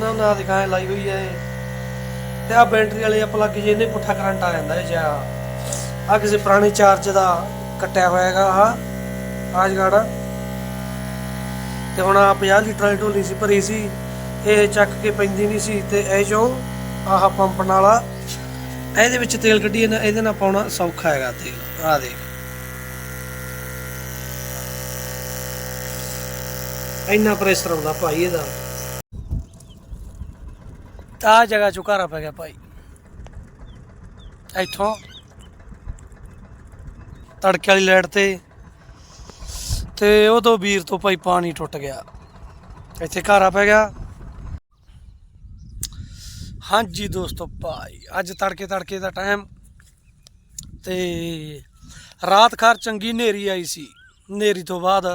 ਨਾ ਉਹਨਾਂ ਦਿਖਾਏ, ਲਾਈ ਹੋਈ ਹੈ ਇਹ। ਤੇ ਆ ਬੈਟਰੀ ਵਾਲੇ ਪਲੱਗ ਜੇ ਇਹਨੇ ਪੁੱਠਾ ਕਰੰਟ ਆ ਜਾਂਦਾ ਹੈ ਜਾਂ ਆ ਕਿਸੇ ਪੁਰਾਣੇ ਚਾਰਜ ਦਾ ਕੱਟਿਆ ਹੋਇਆ ਆ ਆਜ ਗਾੜਾ ਤੇ ਹੁਣ ਆ 50 ਲੀਟਰ ਵਾਲੀ ਢੋਲੀ ਸੀ, ਭਰੀ ਸੀ। ਇਹ ਚੱਕ ਕੇ ਪੈਂਦੀ ਨਹੀਂ ਸੀ ਤੇ ਇਹ ਜੋ ਆਹ ਪੰਪ ਨਾਲਾ ਇਹਦੇ ਵਿੱਚ ਤੇਲ ਕੱਢੀਏ ਨਾ ਇਹਦੇ ਨਾਲ ਪਾਉਣਾ ਸੌਖਾ ਹੈਗਾ ਤੇਲ। ਆ ਦੇਖ। ਇੰਨਾ ਪ੍ਰੈਸ਼ਰ ਆਉਂਦਾ ਭਾਈ ਇਹਦਾ। ਤਾਂ ਜਗ੍ਹਾ 'ਚੋਂ ਚੁਕਾਰਾ ਪੈ ਗਿਆ ਭਾਈ। ਇੱਥੋਂ ਤੜਕੇ ਵਾਲੀ ਲਾਈਟ ਤੇ ਤੇ ਉਹ ਤੋਂ ਵੀਰ ਤੋਂ ਭਾਈ ਪਾਣੀ ਟੁੱਟ ਗਿਆ। ਇੱਥੇ ਘਾਰਾ ਪੈ ਗਿਆ। ਹਾਂਜੀ ਦੋਸਤੋ ਭਾਈ, ਅੱਜ ਤੜਕੇ ਤੜਕੇ ਦਾ ਟਾਈਮ ਤੇ ਰਾਤ ਖਾਰ ਚੰਗੀ ਹਨੇਰੀ ਆਈ ਸੀ। ਹਨੇਰੀ ਤੋਂ ਬਾਅਦ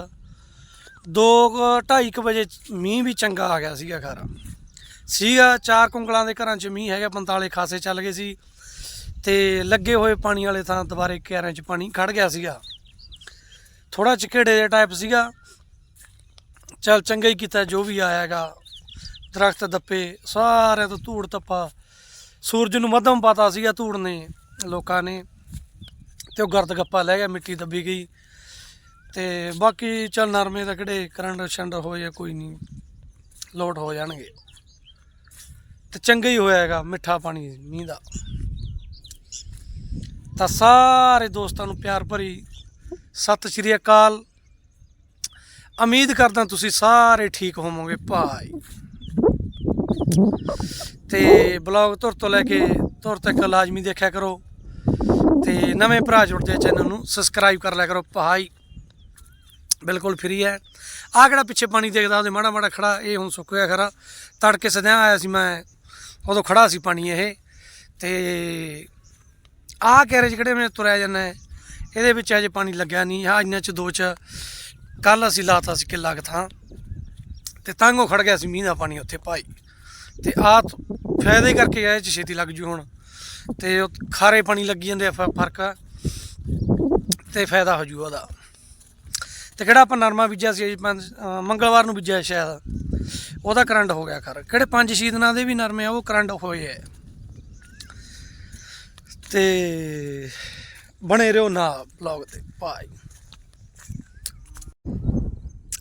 2:30 ਵਜੇ ਮੀਂਹ ਵੀ ਚੰਗਾ ਆ ਗਿਆ ਸੀਗਾ ਖਾਰਾ। ਸੀਗਾ, ਚਾਰ ਕੁੰਗਲਾਂ ਦੇ ਘਰਾਂ 'ਚ ਮੀਂਹ ਹੈਗਾ 45 ਖਾਸੇ ਚੱਲ ਗਏ ਸੀ। ਤੇ ਲੱਗੇ ਹੋਏ ਪਾਣੀ ਵਾਲੇ ਥਾਂ ਦੁਬਾਰੇ ਕਿਆਰਿਆਂ 'ਚ ਪਾਣੀ ਖੜ ਗਿਆ ਸੀਗਾ। ਥੋੜਾ ਚਿਕੜੇ ਦੇ ਟਾਈਪ ਸੀਗਾ। ਚਲ ਚੰਗਾ ਹੀ ਕੀਤਾ ਜੋ ਵੀ ਆਇਆਗਾ ਦਰਖਤ ਦੱਪੇ, ਸਾਰਿਆਂ ਤੋਂ ਧੂੜ ਤੱਪਾ ਸੂਰਜ ਨੂੰ ਮੱਧਮ ਪਤਾ ਸੀਗਾ ਧੂੜ ਨੇ, ਲੋਕਾਂ ਨੇ। ਤੇ ਉਹ ਗਰਦ ਗੱਪਾ ਲੈ ਗਿਆ, ਮਿੱਟੀ ਦੱਬੀ ਗਈ। ਤੇ ਬਾਕੀ ਚੱਲ ਨਰਮੇ ਦਾ ਕਿਹੜੇ ਕਰੰਟ ਛੰਡ ਹੋਏ ਕੋਈ ਨਹੀਂ, ਲੋਟ ਹੋ ਜਾਣਗੇ। ਤੇ ਚੰਗਾ ਹੀ ਹੋਇਆ ਹੈਗਾ, ਮਿੱਠਾ ਪਾਣੀ, ਮੀਂਹ ਦਾ। ਤਾਂ ਸਾਰੇ ਦੋਸਤਾਂ ਨੂੰ ਪਿਆਰ ਭਰੀ ਸਤਿ ਸ਼੍ਰੀ ਅਕਾਲ। ਉਮੀਦ ਕਰਦਾ ਤੁਸੀਂ ਸਾਰੇ ਠੀਕ ਹੋਵੋਗੇ, ਭਾਈ। ਤੇ ਬਲੌਗ ਤੁਰ ਤੋਂ ਲੈ ਕੇ ਤੁਰ ਤੱਕ ਲਾਜ਼ਮੀ ਦੇਖਿਆ ਕਰੋ। ਤੇ ਨਵੇਂ ਭਰਾ ਜੁੜਦੇ ਚੈਨਲ ਨੂੰ ਸਬਸਕ੍ਰਾਈਬ ਕਰ ਲਿਆ ਕਰੋ, ਭਾਈ। ਬਿਲਕੁਲ ਫ੍ਰੀ ਹੈ। ਆ ਕਿਹੜਾ ਪਿੱਛੇ ਪਾਣੀ ਦੇਖਦਾ, ਉਹਦੇ ਮਾੜਾ ਮਾੜਾ ਖੜਾ, ਇਹ ਹੁਣ ਸੁੱਕ ਗਿਆ ਖਰਾ। ਤੜਕੇ ਸਦਿਆਂ ਆਇਆ ਸੀ ਮੈਂ ਉਦੋਂ ਖੜਾ ਸੀ ਪਾਣੀ ਇਹ ਤੇ ਆਹ ਕੈਰੇਜ ਕਿਹੜੇ ਮੈਂ ਤੁਰਿਆ ਜਾਂਦਾ ਹੈ, ਇਹਦੇ ਵਿੱਚ ਅਜੇ ਪਾਣੀ ਲੱਗਿਆ ਨਹੀਂ। ਆ ਇੰਨਾ ਚ ਦੋ ਚ ਕੱਲ ਅਸੀਂ ਲਾਤਾ ਸੀ ਕਿੱਲਾ ਕੁ ਥਾਂ ਤੇ ਤਾਂਗੋ ਖੜ ਗਿਆ ਸੀ ਮੀਂਹ ਦਾ ਪਾਣੀ ਉੱਥੇ ਭਾਈ। ਤੇ ਆ ਫਾਇਦੇ ਕਰਕੇ ਇਹ ਚ ਛੇਤੀ ਲੱਗ ਜੂ ਹੁਣ। ਤੇ ਖਾਰੇ ਪਾਣੀ ਲੱਗੀ ਜਾਂਦੇ ਆ ਫ- ਫ਼ਰਕ। ਆ ਤੇ ਫਾਇਦਾ ਹੋ ਜੂ ਉਹਦਾ। ਤੇ ਕਿਹੜਾ ਆਪਾਂ ਨਰਮਾ ਬੀਜਿਆ ਸੀ ਜੀ ਮੰਗਲਵਾਰ ਨੂੰ ਬੀਜਿਆ ਸ਼ਾਇਦ। ਉਹਦਾ ਕਰੰਟ ਹੋ ਗਿਆ ਖਰ ਕਿਹੜੇ ਪੰਜ ਛੇ ਦੇ ਵੀ ਨਰਮੇ ਆ, ਉਹ ਕਰੰਟ ਹੋਏ ਐ। ਤੇ ਬਣੇ ਰਹੋ ਨਾ ਬਲੌਗ ਤੇ। ਭਾਈ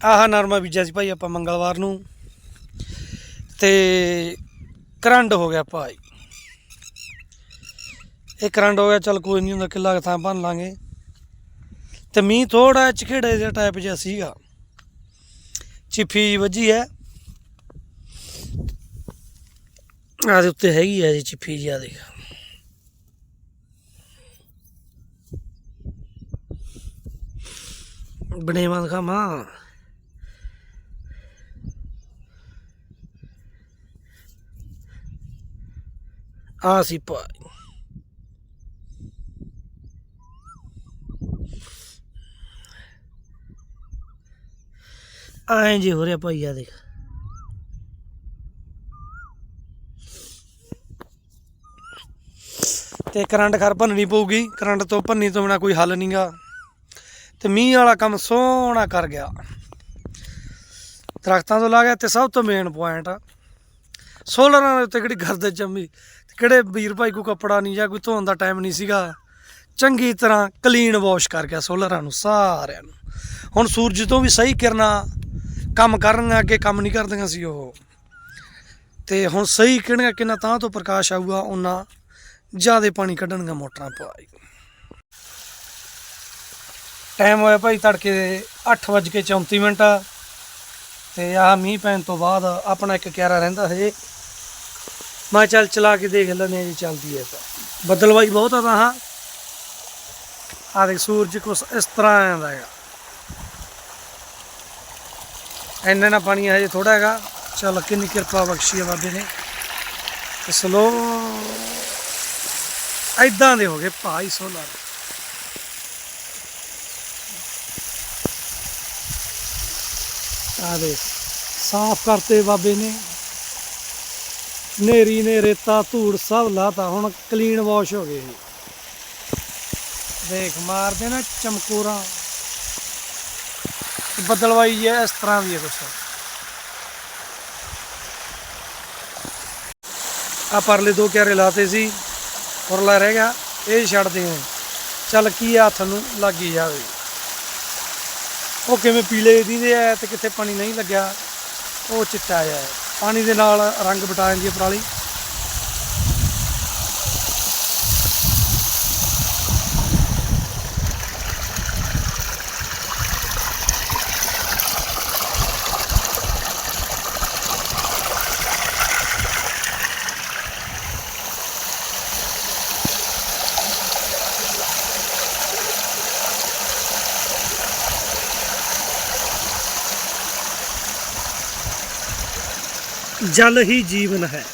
ਆਹ ਨਰਮਾ ਬੀਜਿਆ ਸੀ ਭਾਈ ਆਪਾਂ ਮੰਗਲਵਾਰ ਨੂੰ। ਤੇ ਕਰੰਟ ਹੋ ਗਿਆ ਭਾਈ। ਇਹ ਕਰੰਟ ਹੋ ਗਿਆ, ਚੱਲ ਕੋਈ ਨਹੀਂ ਹੁੰਦਾ, ਕਿੱਲਾ ਥਾਂ ਭੰਨ ਲਾਂਗੇ। ਤੇ ਮੀਂਹ ਥੋੜਾ ਚਿਖੜੇ ਜਿਹਾ ਟਾਈਪ ਜਿਹਾ ਸੀਗਾ। ਚਿੱਫੀ ਜਿਹੀ ਵੱਜੀ ਹੈ ਆ ਦੇ ਉੱਤੇ ਹੈਗੀ ਆ ਜੀ ਚਿੱਫੀ ਜੀ ਆ ਦੇਖ। ਬਣੇਵਾਂ ਦਿਖਾਵਾਂ। ਆ ਸੀ ਭਾਈ ਐਂ ਜੀ ਹੋ ਰਿਹਾ ਭਾਈ ਆ ਦੇਖ। ਤੇ ਕਰੰਟ ਖਰ ਭੰਨਣੀ ਪਊਗੀ। ਕਰੰਟ ਤੋਂ ਭੰਨੀ ਤੋਂ ਬਿਨਾ ਕੋਈ ਹੱਲ ਨਹੀਂਗਾ ਤੇ ਮੀਂਹ ਵਾਲਾ ਕੰਮ ਸੋਹਣਾ ਕਰ ਗਿਆ। ਦਰਖਤਾਂ ਤੋਂ ਲਾ ਗਿਆ ਤੇ ਸਭ ਤੋਂ ਮੇਨ ਪੁਆਇੰਟ ਸੋਲਰਾਂ ਦੇ ਉੱਤੇ ਕਿਹੜੀ ਗਰਦ ਜੰਮੀ? ਤੇ ਕਿਹੜੇ ਵੀਰ ਭਾਈ ਕੋ ਕੱਪੜਾ ਨਹੀਂ ਜਾਂ ਕੋਈ ਧੋਣ ਦਾ ਟਾਈਮ ਨਹੀਂ ਸੀਗਾ। ਚੰਗੀ ਤਰ੍ਹਾਂ ਕਲੀਨ ਵਾਸ਼ ਕਰ ਗਿਆ ਸੋਲਰਾਂ ਨੂੰ, ਸਾਰਿਆਂ ਨੂੰ। ਹੁਣ ਸੂਰਜ ਤੋਂ ਵੀ ਸਹੀ ਕਿਰਨਾਂ ਕੰਮ ਕਰਨਗੀਆਂ ਅੱਗੇ ਕੰਮ ਨਹੀਂ ਕਰਦੀਆਂ ਸੀ ਉਹ। ਤੇ ਹੁਣ ਸਹੀ ਕਿਹੜੀਆਂ ਕਿੰਨਾ ਤਾਂ ਤੋਂ ਪ੍ਰਕਾਸ਼ ਆਊਗਾ, ਉਹਨਾਂ ਜਿਆਦੇ ਪਾਣੀ ਕੱਢਣਗੀਆਂ ਮੋਟਰਾਂ ਪਾਈ ਟਾਈਮ ਹੋਇਆ ਭਾਈ ਤੜਕੇ ਦੇ 8:34 ਮਿੰਟ ਤੇ ਆਹ ਮੀਂਹ ਪੈਣ ਤੋਂ ਬਾਅਦ ਆਪਣਾ ਇੱਕ ਕਿਆਰਾ ਰਹਿੰਦਾ ਹਜੇ ਮੈਂ ਚੱਲ ਚਲਾ ਕੇ ਦੇਖ ਲੈਂਦੇ ਹਾਂ ਜੀ, ਚੱਲਦੀ ਹੈ ਤਾਂ। ਬਦਲਵਾਈ ਬਹੁਤ ਆ ਤਾਂ ਹਾਂ। ਆ ਦੇਖ ਸੂਰਜ ਕੁਛ ਇਸ ਤਰ੍ਹਾਂ ਆਉਂਦਾ ਹੈਗਾ। ਇੰਨਾ ਨਾ ਪਾਣੀ ਹਜੇ ਥੋੜਾ ਹੈਗਾ। ਚੱਲ ਕਿੰਨੀ ਕਿਰਪਾ ਬਖਸ਼ੀ ਆ ਬਾਬੇ ਨੇ। ਸਲੋ ਐਦਾਂ ਦੇ ਹੋ ਗਏ ਭਾਈ ਸੋਲਾਰ। ਆ ਦੇ ਸਾਫ਼ ਕਰਤੇ ਬਾਬੇ ਨੇ। ਨੇਰੀ ਨੇ ਰੇਤਾ, ਧੂੜ ਸਭ ਲਾਤਾ, ਹੁਣ ਕਲੀਨ ਵਾਸ਼ ਹੋ ਗਏ। ਦੇਖ, ਮਾਰਦੇ ਨਾ ਚਮਕੂਰਾ। ਬਦਲਵਾਈ ਹੈ, ਇਸ ਤਰ੍ਹਾਂ ਦੀ ਹੈ ਕੁਛ। ਆ ਪਰਲੇ ਦੋ ਕਿਆਰੇ ਲਾਤੇ ਸੀ। ਫੁਰਲਾ ਰਹਿ ਗਿਆ, ਇਹ ਛੱਡਦੇ ਆ ਚੱਲ ਕੀ ਆ, ਹੱਥ ਨੂੰ ਲੱਗੀ ਜਾਵੇ। ਉਹ ਕਿਵੇਂ ਪੀਲੇ ਦੀਦੇ ਆ ਤੇ ਕਿੱਥੇ ਪਾਣੀ ਨਹੀਂ ਲੱਗਿਆ, ਉਹ ਚਿੱਟਾ ਆ ਪਾਣੀ ਦੇ ਨਾਲ ਰੰਗ ਬਟਾ ਜਾਂਦੀ ਹੈ ਪਰਾਲੀ। ਜਲ ਹੀ ਜੀਵਨ ਹੈ।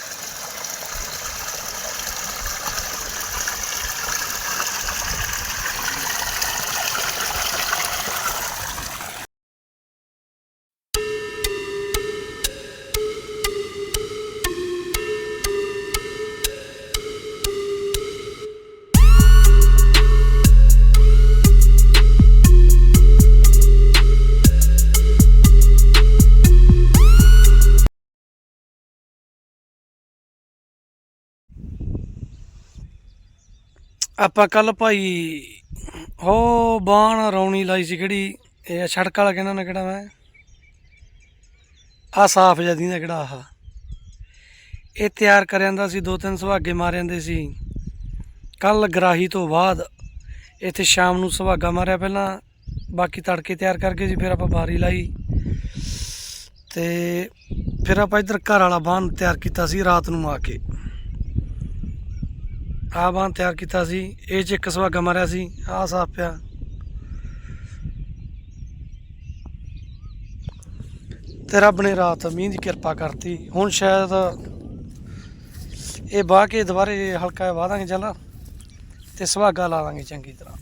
ਆਪਾਂ ਕੱਲ ਭਾਈ, ਹੋ ਬਾਣ ਰੌਣੀ ਲਾਈ ਸੀ ਕਿਹੜੀ, ਇਹ ਸੜਕ ਵਾਲਾ ਕਹਿੰਦਾ ਨਾ ਕਿਹੜਾ ਮੈਂ। ਆ ਸਾਫ਼ ਜਦੀ ਦਾ ਕਿਹੜਾ ਆਹ। ਇਹ ਤਿਆਰ ਕਰ ਜਾਂਦਾ ਸੀ ਦੋ ਤਿੰਨ ਸੁਹਾਗੇ ਮਾਰ ਜਾਂਦੇ ਸੀ। ਕੱਲ ਗਰਾਹੀ ਤੋਂ ਬਾਅਦ ਇੱਥੇ ਸ਼ਾਮ ਨੂੰ ਸੁਹਾਗਾ ਮਾਰਿਆ ਪਹਿਲਾਂ, ਬਾਕੀ ਤੜਕੇ ਤਿਆਰ ਕਰਕੇ ਸੀ ਫਿਰ ਆਪਾਂ ਬਾਰੀ ਲਾਈ। ਤੇ ਫਿਰ ਆਪਾਂ ਇੱਧਰ ਘਰ ਵਾਲਾ ਬਾਣ ਤਿਆਰ ਕੀਤਾ ਸੀ, ਰਾਤ ਨੂੰ ਆ ਕੇ। ਆਹ ਬਾਂਹ ਤਿਆਰ ਕੀਤਾ ਸੀ, ਇਹ ਚ ਇੱਕ ਸੁਹਾਗਾ ਮਾਰਿਆ ਸੀ, ਆਹ ਸਾਫ਼ ਪਿਆ। ਤੇ ਰੱਬ ਨੇ ਰਾਤ ਮੀਂਹ ਦੀ ਕਿਰਪਾ ਕਰਤੀ, ਹੁਣ ਸ਼ਾਇਦ ਇਹ ਬਾਹ ਕੇ ਦੁਬਾਰੇ ਹਲਕਾ ਵਾਹ ਦਾਂਗੇ ਚੱਲ ਤੇ ਸੁਹਾਗਾ ਲਾ ਦਾਂਗੇ ਚੰਗੀ ਤਰ੍ਹਾਂ।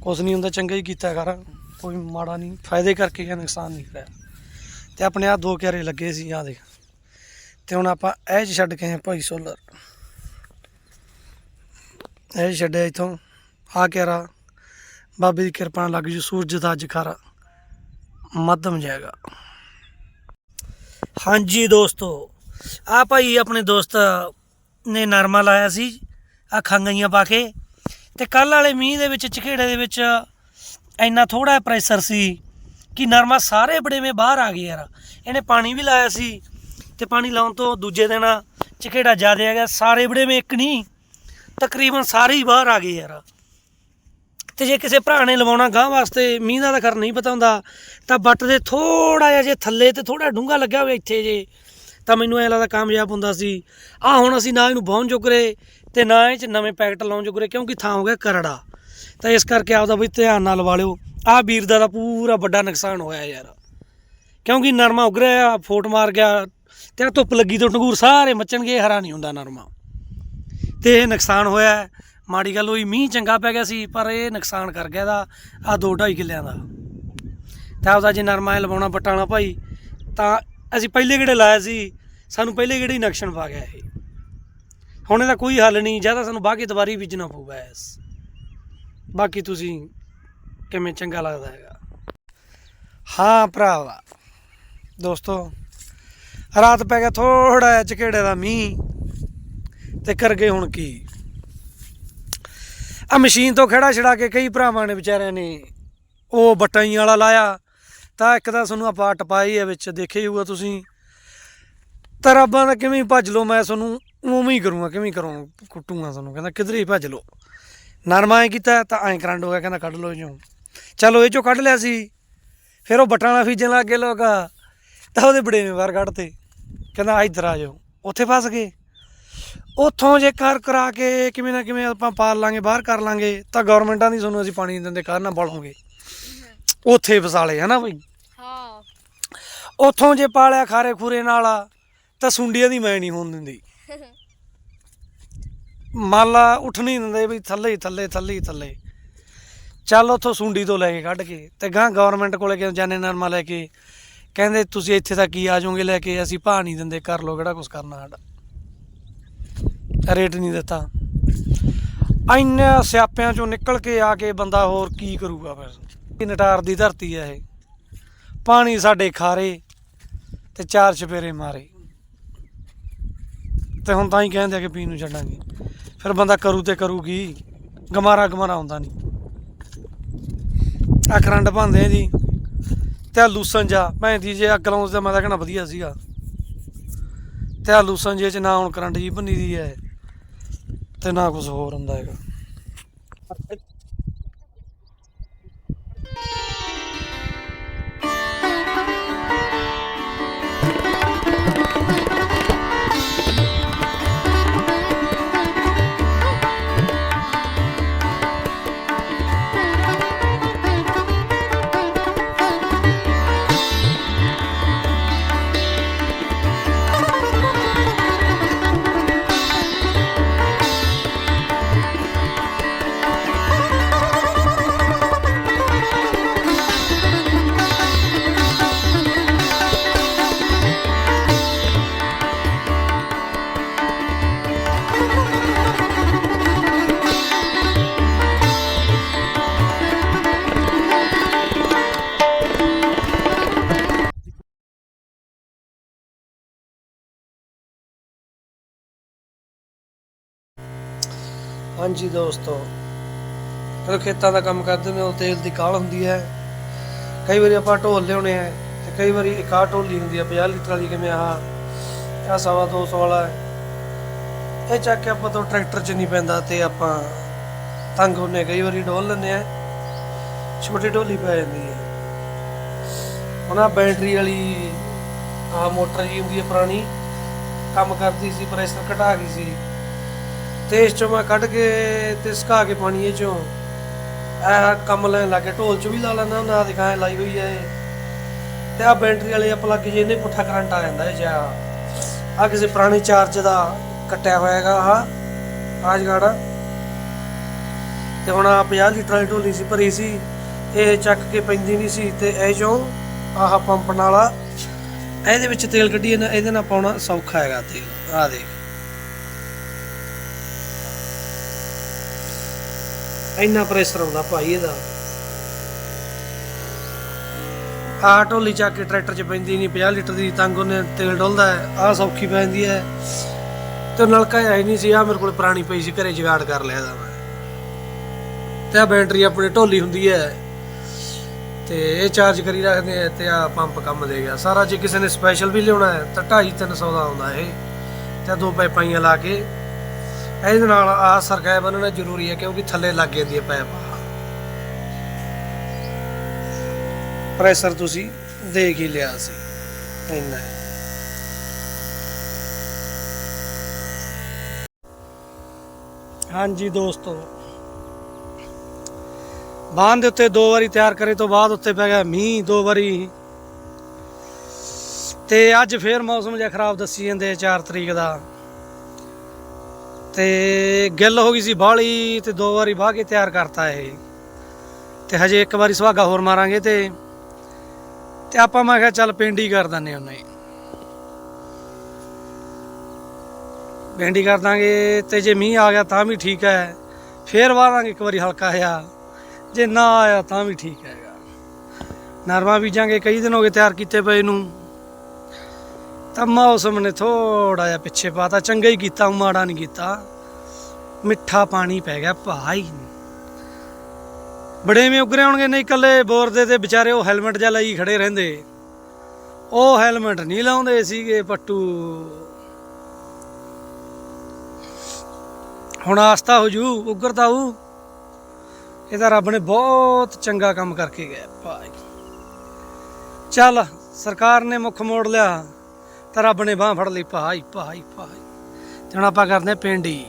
ਕੁਛ ਨਹੀਂ ਹੁੰਦਾ, ਚੰਗਾ ਹੀ ਕੀਤਾ ਕਰ, ਕੋਈ ਮਾੜਾ ਨਹੀਂ, ਫਾਇਦੇ ਕਰਕੇ ਜਾਂ ਨੁਕਸਾਨ ਨਹੀਂ ਕਰਿਆ ਤੇ ਆਪਣੇ ਆ ਦੋ ਕਿਆਰੇ ਲੱਗੇ ਸੀ ਆ ਦੇਖ। ਤੇ ਹੁਣ ਆਪਾਂ ਇਹ 'ਚ ਛੱਡ ਕੇ ਆਏ ਭਾਈ ਸੋਲਰ। ਇਹ ਛੱਡਿਆ ਇਥੋਂ। ਆ ਕਿਹੜਾ? ਬਾਬੇ ਦੀ ਕਿਰਪਾ ਨਾਲ ਲੱਗ ਜੂ, ਸੂਰਜ ਦਾ ਅੱਜ ਖਰਾ। ਮੱਧਮ ਜਾਏਗਾ। ਹਾਂਜੀ ਦੋਸਤੋ ਆ ਭਾਈ ਆਪਣੇ ਦੋਸਤ ਨੇ ਨਰਮਾ ਲਾਇਆ ਸੀ ਆ ਖੰਗਾਈਆਂ ਪਾ ਕੇ। ਤੇ ਕੱਲ ਵਾਲੇ ਮੀਂਹ ਦੇ ਵਿੱਚ ਝਖੇੜੇ ਦੇ ਵਿੱਚ ਇੰਨਾ ਥੋੜਾ ਪ੍ਰੈਸ਼ਰ ਸੀ ਕਿ ਨਰਮਾ ਸਾਰੇ ਬੜੇਵੇਂ ਬਾਹਰ ਆ ਗਏ ਯਾਰ। ਇਹਨੇ ਪਾਣੀ ਵੀ ਲਾਇਆ ਸੀ ਤੇ ਪਾਣੀ ਲਾਉਣ ਤੋਂ ਦੂਜੇ ਦਿਨ ਝਖੇੜਾ ਜ਼ਿਆਦਾ ਆ ਗਿਆ, ਸਾਰੇ ਬੜੇਵੇਂ ਇੱਕ ਨਹੀਂ ਤਕਰੀਬਨ ਸਾਰੇ ਹੀ ਬਾਹਰ ਆ ਗਏ ਯਾਰ। ਤੇ ਜੇ ਕਿਸੇ ਭਰਾ ਨੇ ਲਵਾਉਣਾ ਗਾਂ ਵਾਸਤੇ, ਮੀਂਹ ਦਾ ਤਾਂ ਖਰ ਨਹੀਂ ਪਤਾ ਹੁੰਦਾ। ਤਾਂ ਬੱਟ ਦੇ ਥੋੜਾ ਜਿਹਾ ਜੇ ਥੱਲੇ ਤੇ ਥੋੜਾ ਡੂੰਘਾ ਲੱਗਿਆ ਹੋਵੇ ਇੱਥੇ ਜੇ, ਤਾਂ ਮੈਨੂੰ ਐ ਲੱਗਦਾ ਕਾਮਯਾਬ ਹੁੰਦਾ ਸੀ। ਆ ਹੁਣ ਅਸੀਂ ਨਾ ਇਹਨੂੰ ਬਾਉਣ ਜੋਗਰੇ ਤੇ ਨਾ ਇਹ ਚ ਨਵੇਂ ਪੈਕਟ ਲਾਉਣ ਜੋਗਰੇ ਕਿਉਂਕਿ ਥਾਂ ਹੋ ਗਿਆ ਕਰੜਾ। ਤਾਂ ਇਸ ਕਰਕੇ ਆਪਦਾ ਵੀ ਧਿਆਨ ਨਾਲ ਲਵਾ ਲਿਓ ਆ ਵੀਰ ਦਾ ਤਾਂ ਪੂਰਾ ਵੱਡਾ ਨੁਕਸਾਨ ਹੋਇਆ ਯਾਰ। ਕਿਉਂਕਿ ਨਰਮਾ ਉਗ ਫੋਟ ਮਾਰ ਗਿਆ, ਤੇ ਧੁੱਪ ਲੱਗੀ ਤੋਂ ਟੰਗੂਰ ਸਾਰੇ ਮੱਚਣਗੇ ਹਰਾ ਨਹੀਂ ਹੁੰਦਾ ਨਰਮਾ। ਤੇ ਇਹ ਨੁਕਸਾਨ ਹੋਇਆ ਮਾੜੀ ਗੱਲ ਹੋਈ, ਮੀਂਹ ਚੰਗਾ ਪੈ ਗਿਆ ਸੀ, ਪਰ ਇਹ ਨੁਕਸਾਨ ਕਰ ਗਿਆ ਦਾ ਆ 2.5 ਕਿੱਲਿਆਂ ਦਾ। ਤਾਂ ਉਹਦਾ ਜੇ ਨਰਮਾ ਲਵਾਉਣਾ ਪਟਾਣਾ ਭਾਈ, ਤਾਂ ਅਸੀਂ ਪਹਿਲੇ ਗੇੜੇ ਲਾਇਆ ਸੀ। ਸਾਨੂੰ ਪਹਿਲੇ ਗੇੜੇ ਹੀ ਨਕਸ਼ਨ ਪਾ ਗਿਆ ਇਹ। ਹੁਣ ਇਹਦਾ ਕੋਈ ਹੱਲ ਨਹੀਂ, ਜਾਂ ਤਾਂ ਸਾਨੂੰ ਬਾਕੀ ਦੁਬਾਰੀ ਬੀਜਣਾ ਪਊਗਾ ਇਸ। ਬਾਕੀ ਤੁਸੀਂ ਕਿਵੇਂ ਚੰਗਾ ਲੱਗਦਾ ਹੈਗਾ। ਹਾਂ ਭਰਾਵਾ, ਦੋਸਤੋ, ਰਾਤ ਪੈ ਗਿਆ ਥੋੜਾ ਜਿਹਾ ਝਕੇੜੇ ਦਾ ਮੀਂਹ। ਤੇ ਕਰ ਗਏ ਹੁਣ ਕੀ? ਆ ਮਸ਼ੀਨ ਤੋਂ ਖੜਾ ਛੜਾ ਕੇ ਕਈ ਭਰਾਵਾਂ ਨੇ ਵਿਚਾਰਿਆਂ ਨੇ ਉਹ ਬਟਾਈ ਵਾਲਾ ਲਾਇਆ। ਤਾਂ ਇੱਕ ਤਾਂ ਤੁਹਾਨੂੰ ਆਪਾਂ ਟਪਾਈ ਹੈ ਵਿੱਚ, ਦੇਖਿਆ ਹੀ ਹੋਊਗਾ ਤੁਸੀਂ। ਤਾਂ ਰੱਬਾਂ ਦਾ ਕਿਵੇਂ ਭੱਜ ਲਓ, ਮੈਂ ਤੁਹਾਨੂੰ ਉਵੇਂ ਹੀ ਕਰੂੰਗਾ, ਕਿਵੇਂ ਹੀ ਕਰੂੰ ਕੁੱਟੂਗਾ ਤੁਹਾਨੂੰ, ਕਹਿੰਦਾ ਕਿਧਰੇ ਹੀ ਭੱਜ ਲਓ। ਨਰਮਾ ਐ ਕੀਤਾ, ਤਾਂ ਐਂ ਕਰੰਟ ਹੋ ਗਿਆ, ਕਹਿੰਦਾ ਕੱਢ ਲਓ ਇਹ ਚੋਂ ਚਲੋ ਇਹ ਚੋਂ ਕੱਢ ਲਿਆ ਸੀ। ਫਿਰ ਉਹ ਬਟਾਂ ਨਾਲ ਫੀਜਣ ਲੱਗ ਗਏ ਲੋਕ। ਤਾਂ ਉਹਦੇ ਬੜੇ ਬਾਹਰ ਕੱਢਤੇ। ਕਹਿੰਦਾ ਇੱਧਰ ਆ ਜਾਓ। ਉੱਥੇ ਫਸ ਗਏ। ਉੱਥੋਂ ਜੇ ਕਰ ਕਰਾ ਕੇ ਕਿਵੇਂ ਨਾ ਕਿਵੇਂ ਆਪਾਂ ਪਾਲ ਲਾਂਗੇ ਬਾਹਰ ਕਰ ਲਾਂਗੇ ਤਾਂ ਗਵਰਨਮੈਂਟਾਂ ਦੀ ਸਾਨੂੰ ਅਸੀਂ ਪਾਣੀ ਨਹੀਂ ਦਿੰਦੇ ਕਾਰਨ ਬਲੋਂਗੇ। ਉੱਥੇ ਫਸਾਲੇ ਹਨਾ ਬਈ? ਹਾਂ। ਉੱਥੋਂ ਜੇ ਪਾਲਿਆ ਖਾਰੇ ਖੂਰੇ ਨਾਲ ਤਾਂ ਸੁੰਡੀਆਂ ਦੀ ਮੈਂ ਨਹੀਂ ਹੋਣ ਦਿੰਦੀ। ਮਾਲਾ ਉੱਠ ਨਹੀਂ ਦਿੰਦੇ ਵੀ ਥੱਲੇ ਹੀ ਥੱਲੇ ਥੱਲੇ ਹੀ ਥੱਲੇ। ਚੱਲ ਉੱਥੋਂ ਸੁੰਡੀ ਤੋਂ ਲੈ ਕੇ ਕੱਢ ਕੇ ਤੇ ਗਾਂ ਗਵਰਨਮੈਂਟ ਕੋਲੇ ਕਿ ਜਾਣੇ ਨਰਮਾ ਲੈ ਕੇ? ਕਹਿੰਦੇ ਤੁਸੀਂ ਇੱਥੇ ਤੱਕ ਹੀ ਆ ਜਾਓਗੇ ਲੈ ਕੇ ਅਸੀਂ ਭਾਅ ਨਹੀਂ ਦਿੰਦੇ ਕਰ ਲੋ ਕਿਹੜਾ ਕੁਝ ਕਰਨਾ ਸਾਡਾ। ਰੇਟ ਨਹੀਂ ਦਿੱਤਾ। ਇੰਨੇ ਸਿਆਪਿਆਂ ਚੋਂ ਨਿਕਲ ਕੇ ਆ ਕੇ ਬੰਦਾ ਹੋਰ ਕੀ ਕਰੂਗਾ ਫਿਰ? ਇਹ ਨਟਾਰ ਦੀ ਧਰਤੀ ਹੈ ਇਹ। ਪਾਣੀ ਸਾਡੇ ਖਾਰੇ ਤੇ ਚਾਰ ਛਪੇਰੇ ਮਾਰੇ। ਤੇ ਹੁਣ ਤਾਂ ਹੀ ਕਹਿੰਦੇ ਆ ਕਿ ਪੀਣ ਨੂੰ ਛੱਡਾਂਗੇ। ਫਿਰ ਬੰਦਾ ਕਰੂ ਤੇ ਕਰੂਗੀ ਗਮਾਰਾ ਗਮਾਰਾ ਹੁੰਦਾ ਨਹੀਂ। ਆ ਕਰੰਟ ਭਾਂਦੇ ਜੀ। ਤੇ ਆ ਲੂਸਨ ਜਾ ਭੈਣ ਦੀ ਜੇ ਅੱਗ ਲਾਉਂ ਤੇ ਮੈਂ ਤਾਂ ਕਹਿਣਾ ਵਧੀਆ ਸੀਗਾ। ਤੇ ਆ ਲੂਸਨ ਜੇ ਚ ਨਾ ਹੁਣ ਕਰੰਟ ਜੀ ਬੰਨੀ ਦੀ ਹੈ। ਤੇ ਨਾ ਕੁਝ ਹੋਰ ਹੁੰਦਾ ਹੈਗਾ। ਹਾਂਜੀ ਦੋਸਤੋ, ਜਦੋਂ ਖੇਤਾਂ ਦਾ ਕੰਮ ਕਰਦੇ ਨੇ ਉਹ ਤੇਲ ਦੀ ਕਾਲ ਹੁੰਦੀ ਹੈ। ਕਈ ਵਾਰੀ ਆਪਾਂ ਢੋਲ ਲਿਆਉਣੇ ਆ ਤੇ ਕਈ ਵਾਰੀ ਇੱਕ ਆਹ ਢੋਲੀ ਹੁੰਦੀ ਆ 50 ਲੀਟਰ ਵਾਲੀ ਕਿਵੇਂ ਆਹ ਆਹ ਸਵਾ 200 ਵਾਲਾ। ਇਹ ਚੱਕ ਕੇ ਆਪਾਂ ਤੋਂ ਟਰੈਕਟਰ 'ਚ ਨਹੀਂ ਪੈਂਦਾ ਤੇ ਆਪਾਂ ਤੰਗ ਹੁੰਨੇ ਕਈ ਵਾਰੀ ਢੋਲ ਲੈਂਦੇ ਆ, ਛੋਟੀ ਢੋਲੀ ਪੈ ਜਾਂਦੀ ਹੈ ਹੁਣ ਆਹ ਬੈਟਰੀ ਵਾਲੀ ਆ ਮੋਟਰ ਜੀ ਹੁੰਦੀ ਹੈ ਪੁਰਾਣੀ, ਕੰਮ ਕਰਦੀ ਸੀ, ਪ੍ਰੈਸ਼ਰ ਘਟਾ ਗਈ ਸੀ। ਤੇ ਇਸ ਚੋਂ ਮੈਂ ਕੱਢ ਕੇ ਤੇ ਸੁਕਾ ਕੇ ਪਾਣੀ ਇਹ ਚੋਂ। ਇਹ ਕੰਮ ਲੈਣ ਲੱਗੇ ਢੋਲ ਚ ਵੀ ਲਾ ਲੈਣਾ ਨਾ ਦਿਖਾਏ, ਲਾਈ ਹੋਈ ਹੈ ਤੇ ਆ ਬੈਟਰੀ ਵਾਲੇ ਆ ਪਲੱਗ ਜੇ ਇਹਨੇ ਪੁੱਠਾ ਕਰੰਟ ਆ ਜਾਂਦਾ ਇਹ ਜਾ ਆ ਕਿਸੇ ਪੁਰਾਣੇ ਚਾਰਜ ਦਾ ਕੱਟਿਆ ਹੋਇਆ ਹੈਗਾ ਆ ਆਜ ਤੇ ਹੁਣ ਆ 50 ਲੀਟਰ ਵਾਲੀ ਢੋਲੀ ਸੀ, ਭਰੀ ਸੀ। ਇਹ ਚੱਕ ਕੇ ਪੈਂਦੀ ਨਹੀਂ ਸੀ ਤੇ ਇਹ ਚੋਂ ਆਹ ਪੰਪ ਨਾਲ ਇਹਦੇ ਵਿੱਚ ਤੇਲ ਕੱਢੀਏ ਨਾ, ਇਹਦੇ ਨਾਲ ਪਾਉਣਾ ਸੌਖਾ ਹੈਗਾ ਤੇਲ। ਆ ਦੇਖ। ਇੰਨਾ ਪ੍ਰੈਸ਼ਰ ਆਉਂਦਾ ਭਾਈ ਇਹਦਾ। ਆਹ ਢੋਲੀ ਚੱਕ ਕੇ ਟਰੈਕਟਰ 'ਚ ਪੈਂਦੀ ਨਹੀਂ 50 ਲੀਟਰ ਦੀ ਤੰਗ ਉਹਨੇ ਤੇਲ ਡੋਲਦਾ ਹੈ ਸੌਖੀ ਪੈ ਹੈ। ਤੇ ਨਲਕਾ ਹੈ ਨਹੀਂ ਸੀ ਆ ਮੇਰੇ ਕੋਲ ਪੁਰਾਣੀ ਪਈ ਸੀ, ਘਰੇ ਜੁਗਾੜ ਕਰ ਲਿਆ ਦਾ ਮੈਂ। ਤੇ ਆ ਬੈਟਰੀ ਆਪਣੀ ਢੋਲੀ ਹੁੰਦੀ ਹੈ। ਤੇ ਇਹ ਚਾਰਜ ਕਰੀ ਰੱਖਦੇ ਆ ਤੇ ਆ ਪੰਪ ਕੰਮ ਦੇ ਗਿਆ। ਸਾਰਾ ਜੇ ਕਿਸੇ ਨੇ ਸਪੈਸ਼ਲ ਵੀ ਲਿਆਉਣਾ ਹੈ, ਤਾਂ 2.5 300 ਦਾ ਆਉਂਦਾ ਇਹ। ਤੇ ਦੋ ਪਾਈਪਾਂ ਲਾ ਕੇ। ਇਹਦੇ ਨਾਲ ਆ ਸਰਕਾਇ ਬੰਨਣਾ ਜ਼ਰੂਰੀ ਹੈ ਕਿਉਂਕਿ ਥੱਲੇ ਲੱਗ ਜਾਂਦੀ ਹੈ ਪਾਈਪ ਪ੍ਰੈਸ਼ਰ ਤੁਸੀਂ ਦੇਖ ਹੀ ਲਿਆ ਸੀ। ਇੰਨਾ ਹਾਂਜੀ ਦੋਸਤੋ। ਬਾਂਹ ਦੇ ਉੱਤੇ ਦੋ ਵਾਰੀ ਤਿਆਰ ਕਰੇ ਤੋਂ ਬਾਅਦ ਉੱਤੇ ਪੈ ਗਿਆ ਮੀਂਹ ਦੋ ਵਾਰੀ। ਤੇ ਅੱਜ ਫੇਰ ਮੌਸਮ ਜਿਹਾ ਖਰਾਬ ਦੱਸੀ ਜਾਂਦੇ 4 ਤਰੀਕ ਦਾ। ਤੇ ਗਿੱਲ ਹੋ ਗਈ ਸੀ ਬਾਹਲੀ ਤੇ ਦੋ ਵਾਰੀ ਵਾਹ ਕੇ ਤਿਆਰ ਕਰਤਾ ਇਹ। ਤੇ ਹਜੇ ਇੱਕ ਵਾਰੀ ਸੁਹਾਗਾ ਹੋਰ ਮਾਰਾਂਗੇ ਤੇ ਤੇ ਆਪਾਂ ਮੈਂ ਕਿਹਾ ਚੱਲ ਪਿੰਡ ਹੀ ਕਰ ਦਿੰਦੇ ਉਹਨੇ ਪਿੰਡ ਹੀ ਕਰ ਦਾਂਗੇ ਤੇ ਜੇ ਮੀਂਹ ਆ ਗਿਆ ਤਾਂ ਵੀ ਠੀਕ ਹੈ, ਫੇਰ ਵਾਵਾਂਗੇ ਇੱਕ ਵਾਰੀ ਹਲਕਾ ਜਿਹਾ। ਜੇ ਨਾ ਆਇਆ ਤਾਂ ਵੀ ਠੀਕ ਹੈਗਾ। ਨਰਮਾ ਬੀਜਾਂਗੇ, ਕਈ ਦਿਨ ਹੋ ਗਏ ਤਿਆਰ ਕੀਤੇ ਪਏ ਨੂੰ। ਤਾਂ ਮੌਸਮ ਨੇ ਥੋੜਾ ਜਿਹਾ ਪਿੱਛੇ ਪਾਤਾ, ਚੰਗਾ ਹੀ ਕੀਤਾ, ਮਾੜਾ ਨਹੀਂ ਕੀਤਾ। ਮਿੱਠਾ ਪਾਣੀ ਪੈ ਗਿਆ ਭਾਈ ਬੜੇ ਮੇ ਉਗਰੇ ਹੋਣਗੇ, ਨਹੀਂ ਇਕੱਲੇ ਬੋਰ ਦੇ ਤੇ ਵਿਚਾਰੇ ਉਹ ਹੈਲਮਟ ਜਿਹਾ ਲਈ ਖੜੇ ਰਹਿੰਦੇ। ਉਹ ਹੈਲਮਟ ਨਹੀਂ ਲਾਉਂਦੇ ਸੀਗੇ ਪੱਟੂ। ਹੁਣ ਆਸਤਾ ਹੋ ਜੂ ਉਗਰਦਾ ਹੂ ਇਹ ਤਾਂ ਰੱਬ ਨੇ ਬਹੁਤ ਚੰਗਾ ਕੰਮ ਕਰਕੇ ਗਿਆ ਭਾਈ ਚੱਲ, ਸਰਕਾਰ ਨੇ ਮੁੱਖ ਮੋੜ ਲਿਆ। ਤਾਂ ਰੱਬ ਨੇ ਬਾਹ ਫੜ ਲਈ ਪਹਾਈ ਪਹਾਈ ਪਹਾਈ ਤੇ ਹੁਣ ਆਪਾਂ ਕਰਦੇ ਹਾਂ ਪਿੰਡੀ।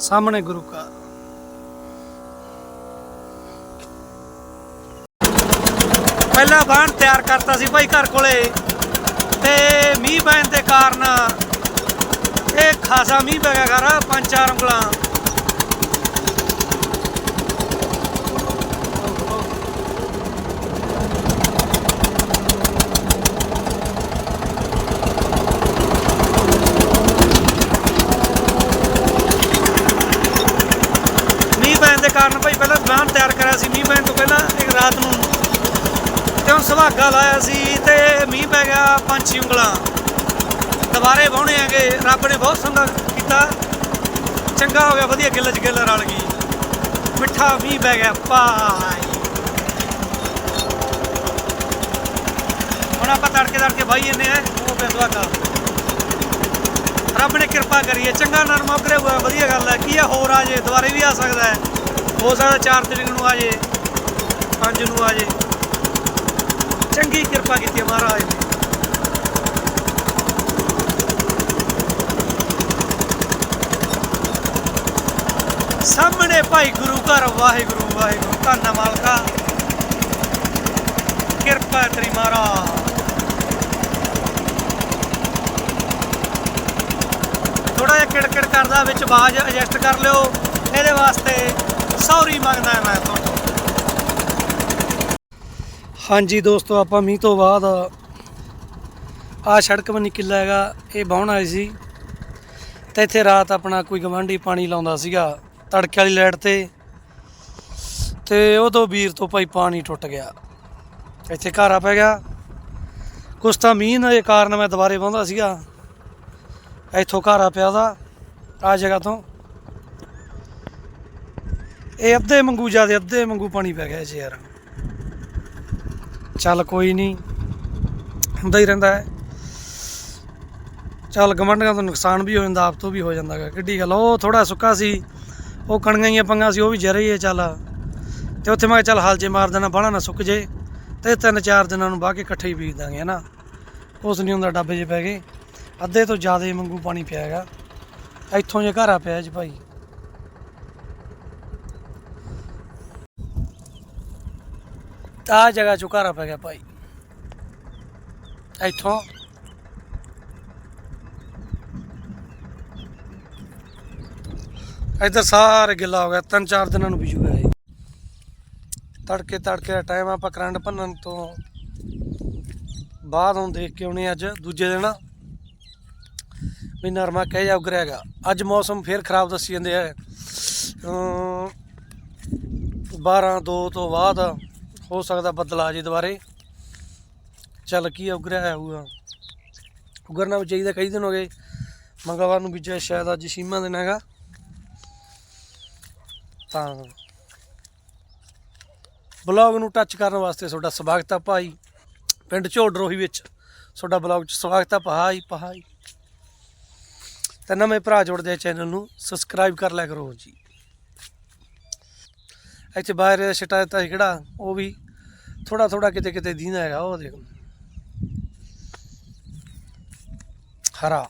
ਸਾਹਮਣੇ ਗੁਰੂ ਘਰ। ਪਹਿਲਾਂ ਬਾਣ ਤਿਆਰ ਕਰਤਾ ਸੀ ਭਾਈ ਘਰ ਕੋਲੇ ਤੇ ਮੀਂਹ ਪੈਣ ਦੇ ਕਾਰਨ ਇਹ ਖਾਸਾ ਮੀਂਹ ਪੈ ਗਿਆ ਘਰ ਪੰਜ ਚਾਰ ਉਂਗਲਾਂ ਮੀਂਹ ਪੈਣ ਦੇ ਕਾਰਨ ਭਾਈ ਪਹਿਲਾਂ ਬਾਣ ਸੀ, ਮੀਂਹ ਪੈਣ ਤੋਂ ਪਹਿਲਾਂ ਇੱਕ ਰਾਤ ਨੂੰ। ਤੇ ਹੁਣ ਸੁਹਾਗਾ ਲਾਇਆ ਸੀ ਤੇ ਮੀਂਹ ਪੈ ਗਿਆ ਪੰਜ ਉਂਗਲਾਂ। ਦੁਬਾਰੇ ਵਾਹੁਣੇ ਆਗੇ ਰੱਬ ਨੇ ਬਹੁਤ ਸੰਗਾ ਕੀਤਾ। ਚੰਗਾ ਹੋ ਗਿਆ, ਵਧੀਆ ਗਿੱਲ ਚ ਗਿੱਲ ਰਲ ਗਈ। ਮਿੱਠਾ ਮੀਂਹ ਪੈ ਗਿਆ, ਭਾਈ। ਹੁਣ ਆਪਾਂ ਤੜਕੇ ਤੜਕੇ ਬਾਈ ਜੰਨੇ ਆ ਉਹ ਬਿੰਦਵਾ ਕਾ ਰੱਬ ਨੇ ਕਿਰਪਾ ਕਰੀ ਹੈ, ਚੰਗਾ ਨਰਮਾ ਉਗਰੇ ਹੋਇਆ, ਵਧੀਆ ਗੱਲ ਹੈ। ਕੀ ਆ, ਹੋਰ ਆ ਜੇ, ਦੁਬਾਰੇ ਵੀ ਆ ਸਕਦਾ ਹੈ। ਹੋ ਸਕਦਾ 4 ਤਰੀਕ ਨੂੰ ਆ ਜੇ 5 ਨੂੰ ਆ ਜੇ। ਚੰਗੀ ਕਿਰਪਾ ਕੀਤੀ ਮਹਾਰਾਜ ਨੇ। ਸਾਹਮਣੇ ਭਾਈ ਗੁਰੂ ਘਰ, ਵਾਹਿਗੁਰੂ ਵਾਹਿਗੁਰੂ, ਧੰਨਾ ਮਾਲਕਾ। ਕਿਰਪਾ ਹੈ ਤੇਰੀ ਮਹਾਰਾਜ। ਥੋੜਾ ਜਿਹਾ ਕਿੜਕਿੜ ਕਰਦਾ, ਵਿੱਚ ਆਵਾਜ਼ ਐਡਜਸਟ ਕਰ ਲਿਓ। ਇਹਦੇ ਵਾਸਤੇ ਸੌਰੀ ਮੰਗਦਾ ਮੈਂ ਤੁਹਾਡੇ ਤੋਂ ਹਾਂਜੀ ਦੋਸਤੋ, ਆਪਾਂ ਮੀਂਹ ਤੋਂ ਬਾਅਦ ਆ ਸੜਕ ਬਣੀ ਕਿੱਲਾ ਹੈਗਾ, ਇਹ ਬਾਹਣ ਆਏ ਸੀ। ਤੇ ਇੱਥੇ ਰਾਤ ਆਪਣਾ ਕੋਈ ਗਵਾਂਢੀ ਪਾਣੀ ਲਾਉਂਦਾ ਸੀਗਾ, ਤੜਕੇ ਵਾਲੀ ਲਾਈਟ ਤੇ। ਤੇ ਉਦੋਂ ਵੀਰ ਤੋਂ ਭਾਈ ਪਾਣੀ ਟੁੱਟ ਗਿਆ। ਇੱਥੇ ਘਾਰਾ ਪੈ ਗਿਆ। ਕੁਛ ਤਾਂ ਮੀਂਹ ਦੇ ਕਾਰਨ ਮੈਂ ਦੁਬਾਰੇ ਪਾਉਂਦਾ ਸੀਗਾ। ਇੱਥੋਂ ਘਾਰਾ ਪਿਆ ਉਹਦਾ ਆ ਜਗ੍ਹਾ ਤੋਂ। ਇਹ ਅੱਧੇ ਮੰਗੂ ਜਿਆਦੇ ਅੱਧੇ ਮੰਗੂ ਪਾਣੀ ਪੈ ਗਿਆ ਜੀ ਯਾਰ। ਚੱਲ ਕੋਈ ਨਹੀਂ, ਹੁੰਦਾ ਹੀ ਰਹਿੰਦਾ ਹੈ। ਚੱਲ ਗਵੰਡੀਆਂ ਤੋਂ ਨੁਕਸਾਨ ਵੀ ਹੋ ਜਾਂਦਾ, ਆਪ ਤੋਂ ਵੀ ਹੋ ਜਾਂਦਾ ਗਾ। ਕਿੱਡੀ ਗੱਲ, ਉਹ ਥੋੜਾ ਸੁੱਕਾ ਸੀ, ਉਹ ਕਣੀਆਂ ਹੀ ਪੰਗਾ ਸੀ, ਉਹ ਵੀ ਜਰੇ ਹੀ ਹੈ ਚੱਲ। ਤੇ ਉੱਥੇ ਮੈਂ ਕਿਹਾ ਚੱਲ ਹਲ ਜੇ ਮਾਰ ਦੇਣਾ, ਬਾਹਲਾ ਨਾ ਸੁੱਕ ਜੇ, ਤੇ ਤਿੰਨ ਚਾਰ ਦਿਨਾਂ ਨੂੰ ਬਾਹ ਕੇ ਇਕੱਠੇ ਹੀ ਬੀਜ ਦਾਂਗੇ, ਹਨਾ। ਉਸ ਨਹੀਂ ਹੁੰਦਾ ਡੱਬੇ 'ਚ ਪੈ ਗਏ, ਅੱਧੇ ਤੋਂ ਜ਼ਿਆਦਾ ਮੰਗੂ ਪਾਣੀ ਪਿਆ ਹੈਗਾ। ਇੱਥੋਂ ਜੇ ਘਰ ਆ ਪਿਆ ਜੀ ਭਾਈ। ਆ ਜਗ੍ਹਾ ਚੋਂ ਘਰ ਪੈ ਗਿਆ ਭਾਈ। ਇੱਥੋਂ। ਇੱਧਰ ਸਾਰੇ ਗਿੱਲਾ ਹੋ ਗਿਆ, ਤਿੰਨ ਚਾਰ ਦਿਨਾਂ ਨੂੰ ਬੀਜੂਗਾ ਇਹ। ਤੜਕੇ ਤੜਕੇ ਦਾ ਟਾਈਮ ਆਪਾਂ ਕਰੰਟ ਭੰਨਣ ਤੋਂ ਬਾਅਦ ਹੁਣ ਦੇਖ ਕੇ ਆਉਣੇ ਅੱਜ ਦੂਜੇ ਦਿਨ। ਵੀ ਨਰਮਾ ਕਹਿ ਜਾ ਉਗਰਿਆ ਹੈਗਾ। ਅੱਜ ਮੌਸਮ ਫੇਰ ਖਰਾਬ ਦੱਸੀ ਜਾਂਦੇ ਆ। 12 2 ਤੋਂ ਬਾਅਦ ਹੋ ਸਕਦਾ ਬੱਦਲ ਆ ਜੇ ਦੁਬਾਰੇ। ਚੱਲ ਕੀ ਆ, ਉਗਰਿਆ ਹੋਊਗਾ। ਉਗਰਨਾ ਵੀ ਚਾਹੀਦਾ ਕਈ ਦਿਨ ਹੋ ਗਏ। ਮੰਗਲਵਾਰ ਨੂੰ ਬੀਜਿਆ ਸ਼ਾਇਦ ਅੱਜ ਛੀਮਾ ਦਿਨ ਹੈਗਾ। ਤਾਂ ਬਲੌਗ ਨੂੰ ਟੱਚ ਕਰਨ ਵਾਸਤੇ ਤੁਹਾਡਾ ਸਵਾਗਤ ਹੈ ਭਾਈ। ਪਿੰਡ ਝੋਡਰੋਹੀ ਵਿੱਚ ਤੁਹਾਡਾ ਬਲੌਗ 'ਚ ਸਵਾਗਤ ਹੈ ਭਾਈ ਭਾਈ। ਤੇ ਨਵੇਂ ਭਰਾ ਜੁੜਦੇ ਆ ਚੈਨਲ ਨੂੰ ਸਬਸਕ੍ਰਾਈਬ ਕਰ ਲਿਆ ਕਰੋ ਜੀ। ਇੱਥੇ ਬਾਹਰ ਛਟਾ ਦਿੱਤਾ ਸੀ ਕਿਹੜਾ? ਉਹ ਵੀ ਥੋੜਾ ਥੋੜਾ ਕਿਤੇ ਕਿਤੇ ਦੀਂਦਾ ਹੈਗਾ, ਉਹ ਦੇਖ। ਹਰਾ।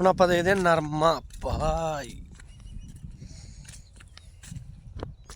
ਹੁਣ ਆਪਾਂ ਦੇਖਦੇ ਹਾਂ ਨਰਮਾ ਭਾਈ।